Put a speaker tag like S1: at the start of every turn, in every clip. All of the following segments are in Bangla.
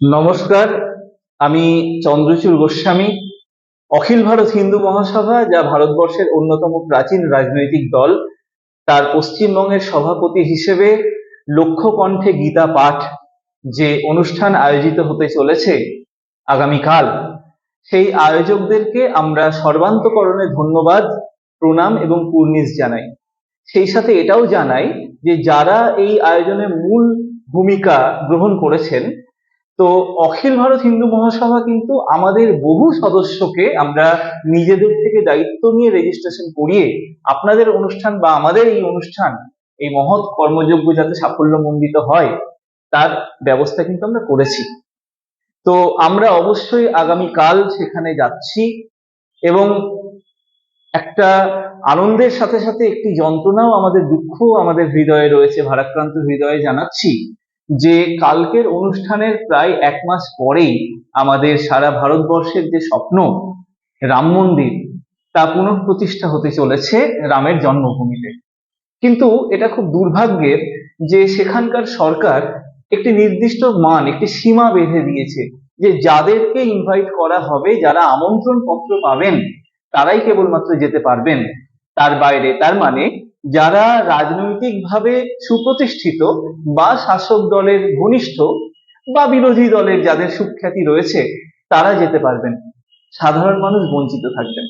S1: নমস্কার, আমি চন্দ্রচূড় গোস্বামী, অখিল ভারত হিন্দু মহাসভা, যা ভারতবর্ষের অন্যতম প্রাচীন রাজনৈতিক দল। তার পশ্চিমবঙ্গের সভাপতি হিসেবে লক্ষ্য কণ্ঠে গীতা পাঠ যে অনুষ্ঠান আয়োজিত হতে চলেছে আগামীকাল, সেই আয়োজকদেরকে আমরা সর্বান্তকরণে ধন্যবাদ, প্রণাম এবং কুর্নিশ জানাই। সেই সাথে এটাও জানাই যে যারা এই আয়োজনে মূল ভূমিকা গ্রহণ করেছেন তো অখিল ভারত হিন্দু মহাসভা কিন্তু আমাদের বহু সদস্যকে আমরা নিজেদের থেকে দায়িত্ব নিয়ে রেজিস্ট্রেশন করিয়ে আপনাদের অনুষ্ঠান বা আমাদের এই অনুষ্ঠান, এই মহৎ কর্মযোগ্য যাতে সাফল্যমণ্ডিত হয়, তার ব্যবস্থা কিন্তু আমরা করেছি। তো আমরা অবশ্যই আগামীকাল সেখানে যাচ্ছি এবং একটা আনন্দের সাথে সাথে একটি যন্ত্রণাও আমাদের দুঃখ, আমাদের হৃদয়ে রয়েছে, ভারাক্রান্ত হৃদয়ে জানাচ্ছি। যে কালকের অনুষ্ঠানের প্রায় এক মাস পরেই আমাদের সারা ভারতবর্ষের যে স্বপ্ন, রাম মন্দির, তা পুনঃপ্রতিষ্ঠা হতে চলেছে রামের জন্মভূমিতে। কিন্তু এটা খুব দুর্ভাগ্যের যে সেখানকার সরকার একটি নির্দিষ্ট মান, একটি সীমা বেঁধে দিয়েছে যে যাদেরকে ইনভাইট করা হবে, যারা আমন্ত্রণ পত্র পাবেন, তারাই কেবলমাত্র যেতে পারবেন। তার বাইরে, তার মানে যারা রাজনৈতিকভাবে সুপ্রতিষ্ঠিত বা শাসক দলের ঘনিষ্ঠ বা বিরোধী দলের যাদের সুখ্যাতি রয়েছে, তারা যেতে পারবেন। সাধারণ মানুষ বঞ্চিত থাকবেন।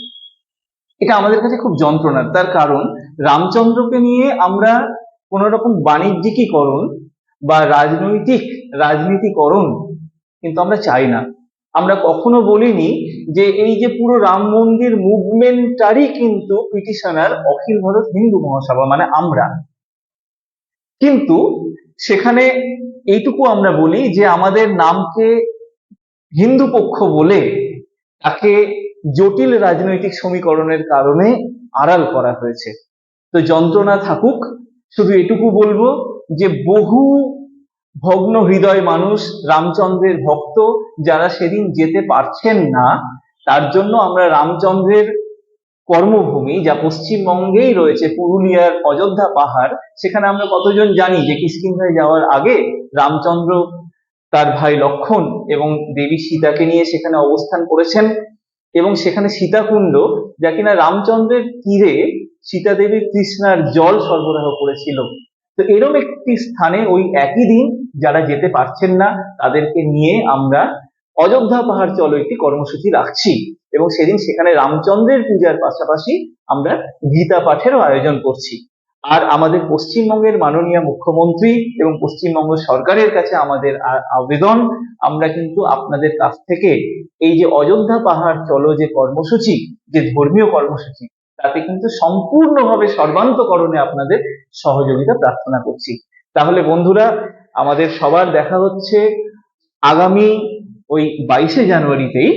S1: এটা আমাদের কাছে খুব যন্ত্রণার। তার কারণ, রামচন্দ্রকে নিয়ে আমরা কোন রকম বাণিজ্যিকীকরণ বা রাজনৈতিক, রাজনীতিকরণ কিন্তু আমরা চাই না। আমরা কখনো বলিনি যে এই যে পুরো রাম মন্দির মুভমেন্টারই কিন্তু পিটিশনার অখিল ভারত হিন্দু মহাসভা মানে আমরা। কিন্তু সেখানে এইটুকু আমরা বলি যে আমাদের নামকে হিন্দু পক্ষ বলে তাকে জটিল রাজনৈতিক সমীকরণের কারণে আড়াল করা হয়েছে। তো যন্ত্রণা থাকুক, শুধু এটুকু বলব যে বহু ভগ্ন হৃদয় মানুষ, রামচন্দ্রের ভক্ত, যারা সেদিন যেতে পারছেন না, তার জন্য আমরা রামচন্দ্রের কর্মভূমি, যা পশ্চিমবঙ্গেই রয়েছে, পুরুলিয়ার অযোধ্যা পাহাড়, সেখানে আমরা কতজন জানি যে কিষ্কিন্ধায় যাওয়ার আগে রামচন্দ্র তার ভাই লক্ষণ এবং দেবী সীতাকে নিয়ে সেখানে অবস্থান করেছেন এবং সেখানে সীতাকুণ্ড, যা কিনা রামচন্দ্রের তীরে সীতা কৃষ্ণার জল সরবরাহ করেছিল। তো এরম একটি স্থানে ওই একই দিন যারা যেতে পারছেন না, তাদেরকে নিয়ে আমরা অযোধ্যা পাহাড় চলো একটি কর্মসূচি রাখছি। এবং সেদিন সেখানে রামচন্দ্রের পূজার পাশাপাশি আমরা গীতা পাঠেরও আয়োজন করছি। আর আমাদের পশ্চিমবঙ্গের মাননীয় মুখ্যমন্ত্রী এবং পশ্চিমবঙ্গ সরকারের কাছে আমাদের আবেদন, আমরা কিন্তু আপনাদের কাছ থেকে এই যে অযোধ্যা পাহাড় চলো যে কর্মসূচি, যে ধর্মীয় কর্মসূচি, তাতে কিন্তু সম্পূর্ণভাবে সর্বান্তকরণে আপনাদের সহযোগিতা প্রার্থনা করছি। তাহলে বন্ধুরা আমাদের সবার দেখা হচ্ছে আগামী ওই বাইশে জানুয়ারিতেই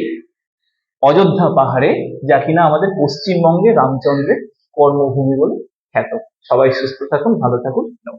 S1: অযোধ্যা পাহাড়ে, যা কিনা আমাদের পশ্চিমবঙ্গে রামচন্দ্রের কর্মভূমি বলে খ্যাত। সবাই সুস্থ থাকুন, ভালো থাকুন, নমস্কার।